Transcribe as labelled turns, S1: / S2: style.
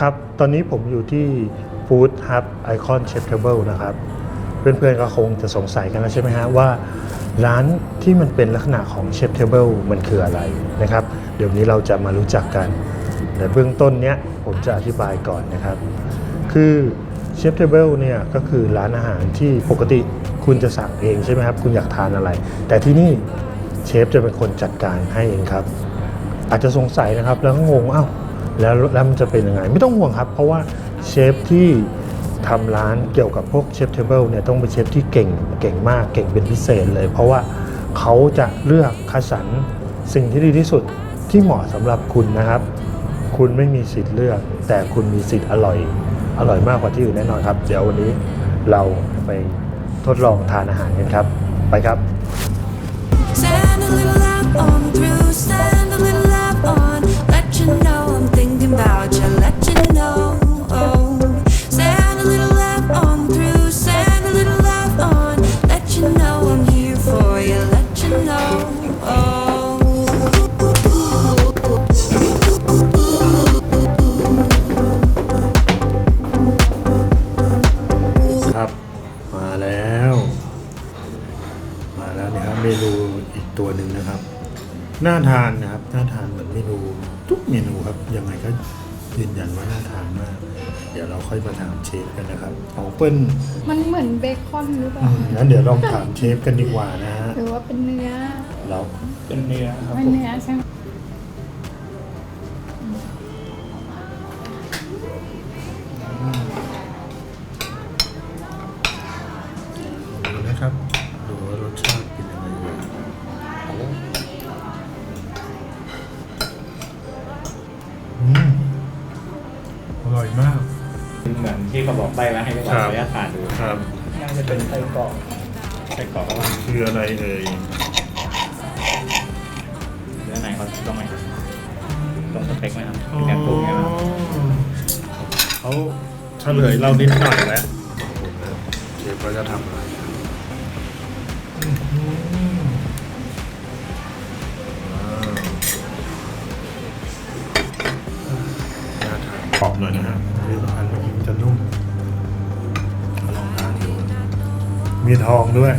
S1: ครับ ตอนนี้ผมอยู่ที่ Food Hub Icon Chef Table นะครับ เพื่อนๆก็คงจะสงสัยกันแล้วใช่ไหมฮะว่า ร้านที่มันเป็นลักษณะของ Chef Table มันคืออะไรนะครับ เดี๋ยวนี้เราจะมารู้จักกันในเบื้องต้นเนี้ยผมจะอธิบายก่อนนะครับ คือเชฟเทเบิลเนี่ยก็คือร้านอาหารที่ปกติคุณจะสั่งเองใช่ไหมครับ คุณอยากทานอะไร แต่ที่นี่เชฟจะเป็นคนจัดการให้เองครับ อาจจะสงสัยนะครับแล้วก็งงอ้าว แล้วแล้วมันจะเป็นยังไง ไม่ต้องห่วงครับ เพราะว่าเชฟที่ทำร้านเกี่ยวกับพวกเชฟเทเบิลเนี่ยต้องเป็นเชฟที่เก่งเก่งมากเก่งเป็นพิเศษเลย เพราะว่าเขาจะเลือกคัดสรรสิ่งที่ดีที่สุดที่เหมาะสำหรับคุณนะครับ คุณไม่มีสิทธิ์เลือก แต่คุณมีสิทธิ์อร่อย อร่อยมากกว่าที่อื่นแน่นอนครับ เดี๋ยววันนี้เราไปทดลองทานอาหารกันครับ ไปครับ แล้วนะครับเมนูอีกตัวหนึ่งนะครับน่าทานนะครับน่าทานเหมือนเมนูทุกเมนูครับยังไงก็ยืนยันว่าน่าทานมาก เดี๋ยวเราค่อยมาถามเชฟกันนะครับของเปิ้ล
S2: มันเหมือนเบคอนหรือเปล่า
S1: อืมงั้นเดี๋ยวลองถามเชฟกันดีกว่านะฮะ
S2: หรือว่าเป็นเนื้อ
S1: เรา
S3: เป็นเนื้อครับ
S2: เป็น
S3: ผม
S2: เนื้อใช่ไหม
S1: ดูนะครับ ดูว่ารสชาติเป็นยังไงบ้างอืมอ ร่อยมาก
S3: เหมือนที่เขาบอกใบมาให้เรา
S1: ครับ
S3: ขออนุญาตทานดู
S1: ครับ
S3: น่าจะเป็นไส้กรอกไส้กรอกระหว่าง
S1: คืออะไรเอ่ย
S3: เนื้อไหนเขาต้องไหมตรงสเต็กไหมครับเป็นการปรุงไงบ้าง
S1: เขาเฉลยเรานิดหน่อยแล้วเชฟก็จะทำอะไร หน่อยนะฮะที่สำคัญเมื่อกี้มันจะนุ่มลองทานดูมีทองด้วย